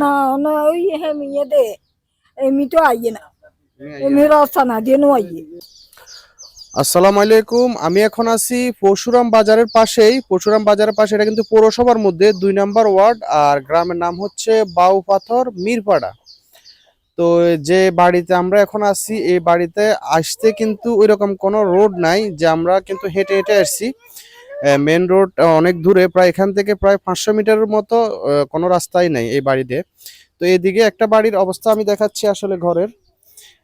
না না ওই হেমিয়ে দে এমনি তো আইয়ে না এমনি রাস্তা না দিয়ে আসসালামু আলাইকুম আমি এখন আছি পরশুরাম বাজারের পাশেই। পরশুরাম বাজারের পাশে, এটা কিন্তু পৌরসভার মধ্যে, দুই নাম্বার ওয়ার্ড। আর গ্রামের নাম হচ্ছে বাউ পাথর, মিরপাড়া। তো যে বাড়িতে আমরা এখন আছি, এই বাড়িতে আসতে কিন্তু ওইরকম কোনো রোড নাই, যে আমরা কিন্তু হেঁটে হেঁটে আসছি। মেন রোড অনেক দূরে, প্রায় এখান থেকে প্রায় পাঁচশো মিটারের মতো কোনো রাস্তাই নাই এই বাড়িতে। তো এদিকে একটা বাড়ির অবস্থা আমি দেখাচ্ছি আসলে ঘরের।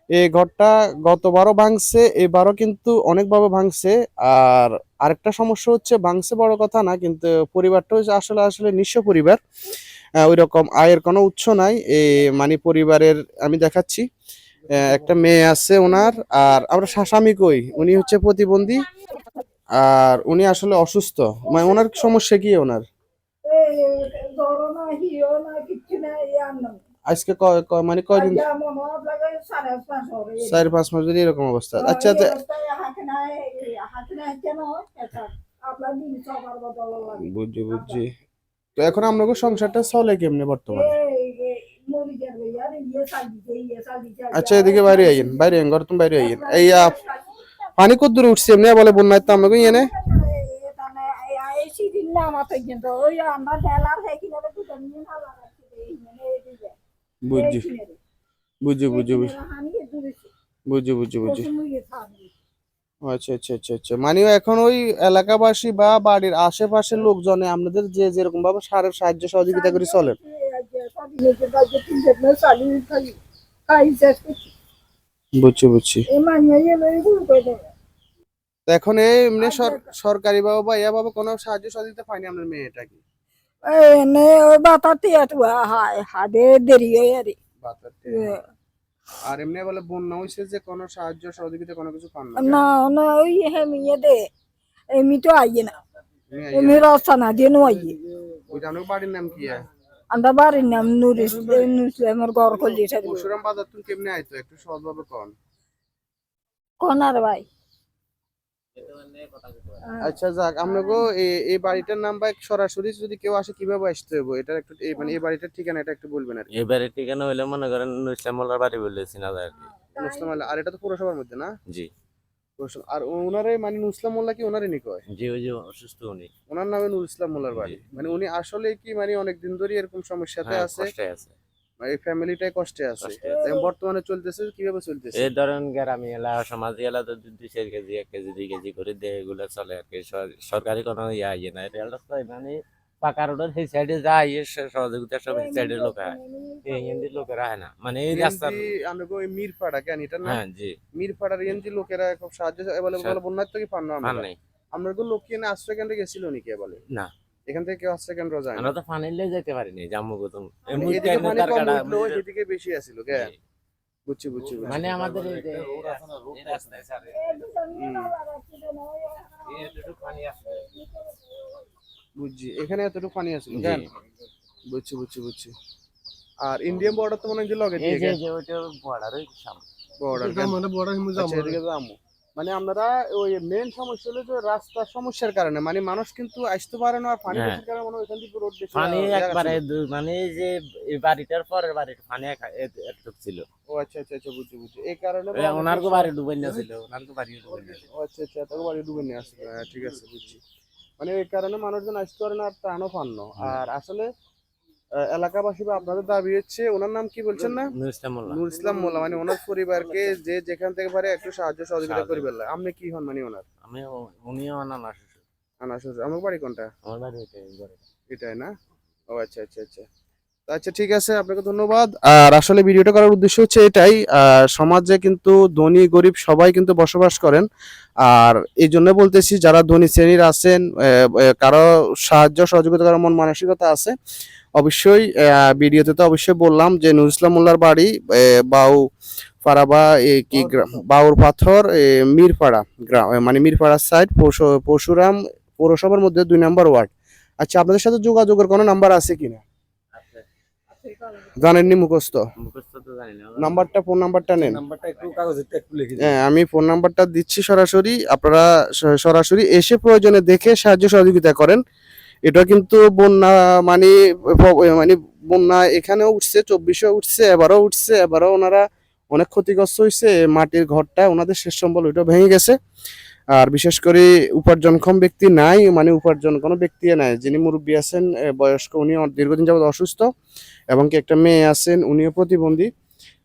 এই ঘরটা গতবারও ভাঙছে, এবারও কিন্তু অনেকভাবে ভাঙছে। আর আরেকটা সমস্যা হচ্ছে, ভাঙছে বড় কথা না, কিন্তু পরিবারটা আসলে আসলে নিঃস্ব পরিবার। ওই রকম আয়ের কোনো উৎস নাই। এই মানে পরিবারের, আমি দেখাচ্ছি একটা মেয়ে আছে ওনার, আর আমরা স্বা- স্বামী কই? উনি হচ্ছে প্রতিবন্ধী। আর উনি আসলে অসুস্থ। মানে ওনার সমস্যা কি ওনার? আজকে মানে কয়দিন? সাড়ে পাঁচ মাস ধরে এরকম অবস্থা। আচ্ছা লাগে বুঝছি বুঝছি। তো এখন আপনাকে সংসারটা চলে কেমনে বর্তমানে? আচ্ছা এদিকে বাইরে আইন বাইরে আইন ঘর তুমি বাইরে আইন এই আপ, পানি কত দূরে উঠছে? এমনি বলে বন্যায় তো আমাকে ইয়ে নে বুঝছি বুঝছি বুঝছি। বুঝছি বুঝছি বুঝছি। আচ্ছা আচ্ছা আচ্ছা আচ্ছা। মানে এখন ওই এলাকাবাসী বা বাড়ির আশেপাশের লোকজনে আপনাদের যে যেরকম ভাবে সারের সাহায্য সহযোগিতা করে চলেন বুঝছি বুঝছি। তো এখন এই এমনি সর- সরকারি ভাবে বা ইয়া ভাবে কোনো সাহায্য সহযোগিতা পাইনি আপনার মেয়েটা কি? হাদে দেরি হয়ে আরে। আর এমনি বলে বন্যা হয়েছে যে কোনো সাহায্য সহযোগিতা কোনো কিছু পান না না না ওই হেমিয়ে দে এমনি তো আইয়ে না। রাস্তা না? দিয়ে নো আইয়ে। বাড়ির নাম কি আমরা বাড়ির নাম নুর ইসলামের ঘর করলি পরশুরাম বাজার তুমি কেমনে আইতো? একটু সহজভাবে কন। কোনার ভাই? আচ্ছা যাক আপনাকে এই এই বাড়িটার নাম বা সরাসরি যদি কেউ আসে কীভাবে আসতে হবে এটা একটু এই মানে এই বাড়িটার ঠিকানা এটা একটু বলবেন আর কি। এবারে ঠিকানা হইলে মনে করেন নুসলামুল্লার বাড়ি বলেছি না যায় আর আর এটা তো পৌরসভার মধ্যে না? জি। পৌরসভা- আর ওনারে মানে নুসলাম মোল্লা কি ওনারে নি কয়? জি ওই যে অসুস্থ উনি। ওনার নামে নুর ইসলাম মোল্লার বাড়ি মানে উনি আসলে কি মানে অনেকদিন ধরে এরকম সমস্যাতে হ্যাঁ, আছে? আছে। এই ফ্যামিলিটাই কষ্টে আছে। বর্তমানে চলতেছে কীভাবে চলতেছে? এই ধরেন গ্রামী এলা সমাজি এলা তো দুই চার কেজি এক কেজি দুই কেজি করে দেয় এগুলো চলে আর কি। সরকারি কোনো ইয়া ইয়ে নাই। রেল রাস্তা মানে পাকা রোডের সেই সাইডে যায় সহযোগিতা সব সেই সাইডের লোক হয় লোকেরা হয় না। মানে এই রাস্তার এনজি ওই মিরপাড়া কেন? এটা না হ্যাঁ জি। মিরপাড়ার এনজি লোকেরা খুব সাহায্য বলে বন্যার থেকে পান না আমরা। আমরা লোক কিনে আশ্রয় কেন্দ্রে গেছিল নি কে বলে? না। এখান থেকে কেউ আশ্রয় কেন্দ্র যায় আমরা তো যেতে পারিনি জাম্মু গৌতম মানে এদিকে বেশি আছিল কে? বুঝছি বুঝছি। মানে আমাদের আছে বুঝছি এখানে এতটুকু পানি আছিল জি। কেন? বুঝছি বুঝছি বুঝছি। আর ইন্ডিয়ান বর্ডার তো মনে হয় যে লগে এই যে ওইটা বর্ডার সামনে। বর্ডার আচ্ছা এদিকে যাব মানে আমরা ওই মেন সমস্যা হলো যে রাস্তার সমস্যার কারণে। মানে মানুষ কিন্তু আসতে পারে না পানি হ্যাঁ। কারণে মনে হয় ওইখান থেকে রোড বেশি পানি একবারে মানে এই যে এই বাড়িটার পরের বাড়ির পানি এক- এ- এতটুক ছিল। ও আচ্ছা আচ্ছা আচ্ছা বুঝছি বুঝছি। এই কারণে ওনার গো বাড়ি ডুবাই না ছিল ওনার গো বাড়ি ডুবাই না ছিল। ও আচ্ছা আচ্ছা তোকে বাড়ি ডুবে নিয়ে আসবে হ্যাঁ, ঠিক আছে বুঝছি। মানে এই কারণে মানুষজন আসতে পারে না আর ত্রাণও পান না। আর আসলে এলাকাবাসী বা আপনাদের দাবি হচ্ছে ওনার নাম কি বলছেন না? নুরুস্তাম মোল্লা। নুর ইসলাম মোল্লা মানে ওনার পরিবারকে যে যেখান থেকে পারে একটু সাহায্য সহযোগিতা। বললে আপনি কি হন মানে ওনার? আমি ও- উনিও আমার না শ্বশুর। আনা শ্বশুর। আমার বাড়ি কোনটা? আমার বাড়ি বাড়ি। এটাই না? ও আচ্ছা আচ্ছা আচ্ছা। আচ্ছা ঠিক আছে আপনাকে ধন্যবাদ। আর আসলে ভিডিওটা করার উদ্দেশ্য হচ্ছে এটাই আহ, সমাজে কিন্তু ধনী গরিব সবাই কিন্তু বসবাস করেন। আর এই জন্য বলতেছি যারা ধনী শ্রেণির আছেন কারও সাহায্য সহযোগিতা করার মন মানসিকতা আছে অবশ্যই ভিডিওতে তো অবশ্যই বললাম যে নুর ইসলাম মোল্লার বাড়ি বাউ পাড়া বা কি গ্রাম বাউর পাথর মিরপাড়া গ্রাম মানে মিরপাড়া সাইড পরশুরাম পৌরসভার মধ্যে দুই নম্বর ওয়ার্ড। আচ্ছা আপনাদের সাথে যোগাযোগের কোনো নাম্বার আছে কিনা? জানেননি মুখস্থ? নাম্বারটা ফোন নাম্বারটা নেন। হ্যাঁ আমি ফোন নাম্বারটা দিচ্ছি সরাসরি আপনারা সরাসরি এসে প্রয়োজনে দেখে সাহায্য সহযোগিতা করেন। এটা কিন্তু বন্যা মানে মানে বন্যা এখানেও উঠছে চব্বিশে উঠছে, এবারও উঠছে, এবারও ওনারা অনেক ক্ষতিগ্রস্ত হয়েছে মাটির ঘরটা ওনাদের শেষ সম্বল ওইটা ভেঙে গেছে। আর বিশেষ করে উপার্জনক্ষম ব্যক্তি নাই মানে উপার্জন কোনো ব্যক্তি নাই। যিনি মুরব্বী আছেন বয়স্ক, উনি দীর্ঘদিন যাবত অসুস্থ এবং কি একটা মেয়ে আছেন, উনিও প্রতিবন্ধী।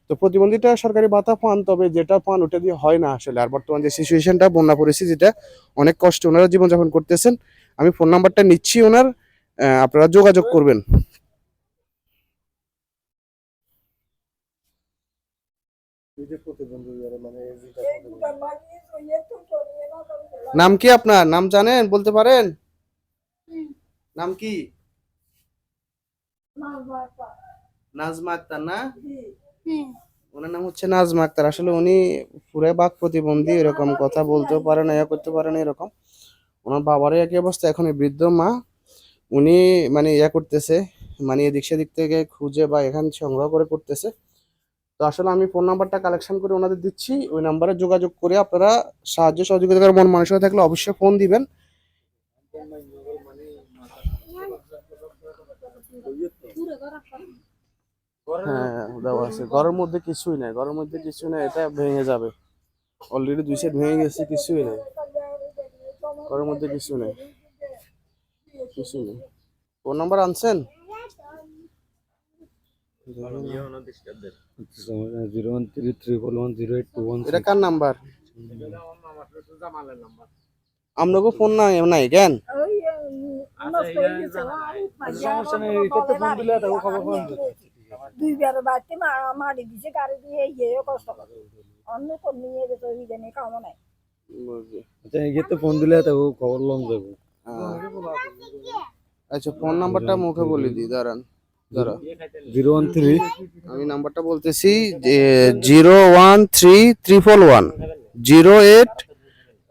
তো প্রতিবন্ধীটা সরকারি ভাতা পান, তবে যেটা পান ওটা দিয়ে হয় না আসলে। আর বর্তমান যে সিচুয়েশনটা বন্যা পরিস্থিতিটা, অনেক কষ্ট ওনারা জীবনযাপন করতেছেন। আমি ফোন নাম্বারটা নিচ্ছি ওনার আহ, আপনারা যোগাযোগ করবেন। মানে। নাম কি আপনার? নাম জানেন? বলতে পারেন? নাম কি? নাজমা আক্তার। না? ওনার নাম হচ্ছে নাজমা আক্তার। আসলে উনি পুরো বাক প্রতিবন্ধী এরকম কথা বলতেও পারে না ইয়া করতে পারে না এরকম। ওনার বাবারও একই অবস্থা, এখন বৃদ্ধ মা, উনি মানে ইয়া করতেছে মানে এদিক সেদিক থেকে খুঁজে বা এখান সংগ্রহ করে করতেছে। তো আসলে আমি ফোন নাম্বারটা কালেকশন করে ওনাদের দিচ্ছি, ওই নাম্বারে যোগাযোগ করে আপনারা সাহায্য সহযোগিতা করার মন মানসিকতা থাকলে অবশ্যই ফোন দিবেন। হ্যাঁ ঘরের মধ্যে কিছুই নাই, ঘরের মধ্যে কিছুই নাই, এটা ভেঙে যাবে। অলরেডি দুই সাইড ভেঙে গেছে, কিছুই নাই। ঘরের মধ্যে কিছু নেই। কিছু নেই। ফোন নাম্বার আনছেন? Zero one three triple one zero eight two one এটা কার নাম্বার? আপনাকে ফোন নাই নাই কেন? সমস্যা নেই, দিলে খবর দুইবার বাড়তে মারি দিছে গাড়ি দিয়ে কষ্ট করে। অন্য কোন নিয়ে যেত ওই নাই। আচ্ছা ফোন দিলে খবর লম যাব। আচ্ছা ফোন নাম্বারটা মুখে বলে দিই দাঁড়ান। দাঁড়া। Zero one three. আমি নাম্বারটা বলতেছি zero one three one. Zero eight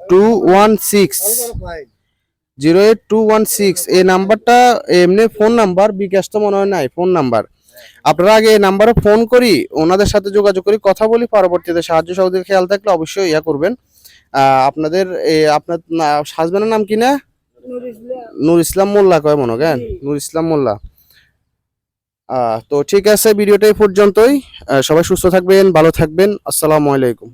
two one six. Zero eight two one six. এই নাম্বারটা এমনি ফোন নাম্বার বিকাশ তো মনে হয় নাই ফোন নাম্বার। আপনারা আগে এই নাম্বারে ফোন করি ওনাদের সাথে যোগাযোগ করি কথা বলি পরবর্তীতে সাহায্য সহযোগী খেয়াল থাকলে অবশ্যই ইয়া করবেন। আপনাদের আপনার হাজবেন্ডের নাম কি না? নুর ইসলাম। মোল্লা কয় মনে কেন? নুর ইসলাম মোল্লা। আহ, তো ঠিক আছে ভিডিওটাই পর্যন্তই। সবাই সুস্থ থাকবেন ভালো থাকবেন। আসসালামু আলাইকুম।